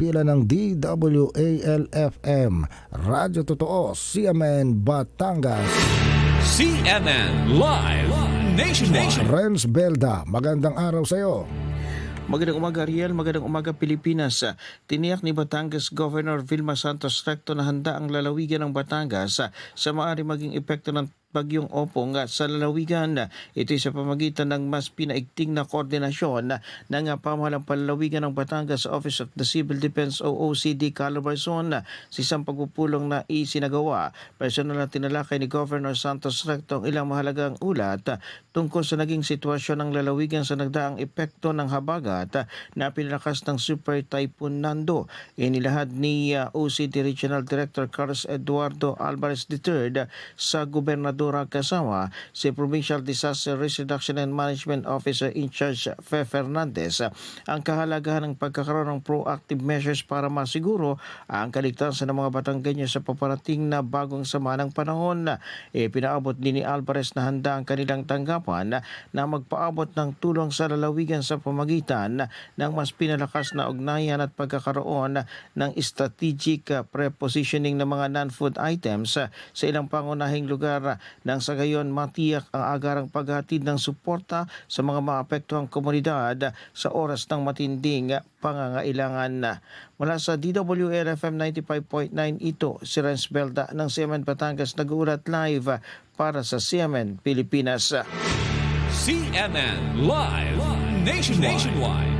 himpilan ng DWALFM, Radyo Totoo, CMN Batangas. CNN Live Nationwide. Renz Belda, magandang araw sa iyo. Magandang umaga Ariel, magandang umaga Pilipinas. Tiniyak ni Batangas Governor Vilma Santos Recto na handa ang lalawigan ng Batangas sa maaari maging epekto ng Bagyong Opong sa lalawigan. Ito sa pamagitan ng mas pinaigting na koordinasyon ng pamahalang palalawigan ng Batangas Office of the Civil Defense o OCD Calabarzon sa isang pagpupulong na isinagawa. Personal na tinalakay ni Governor Santos Recto ang ilang mahalagang ulat tungkol sa naging sitwasyon ng lalawigan sa nagdaang epekto ng habagat na pinalakas ng Super Typhoon Nando. Inilahad ni uh, OCD Regional Director Carlos Eduardo Alvarez III sa gobernadora kasama si Provincial Disaster Risk Reduction and Management Officer in charge Fe Fernandez ang kahalagahan ng pagkakaroon ng proactive measures para masiguro ang kaligtasan ng mga Batanggenyo sa paparating na bagong sama ng panahon. E, pinaabot din ni Alvarez na handa ang kanilang tanggapan na magpaabot ng tulong sa lalawigan sa pamagitan ng mas pinalakas na ugnayan at pagkakaroon ng strategic prepositioning ng mga non-food items sa ilang pangunahing lugar nang sa gayon matiyak ang agarang paghatid ng suporta sa mga maapektuhang komunidad sa oras ng matinding pangangailangan. Mula sa DWLFM 95.9 ito si Renz Belda ng CMN Batangas nag-uulat live para sa CMN Pilipinas. CNN Live Nationwide.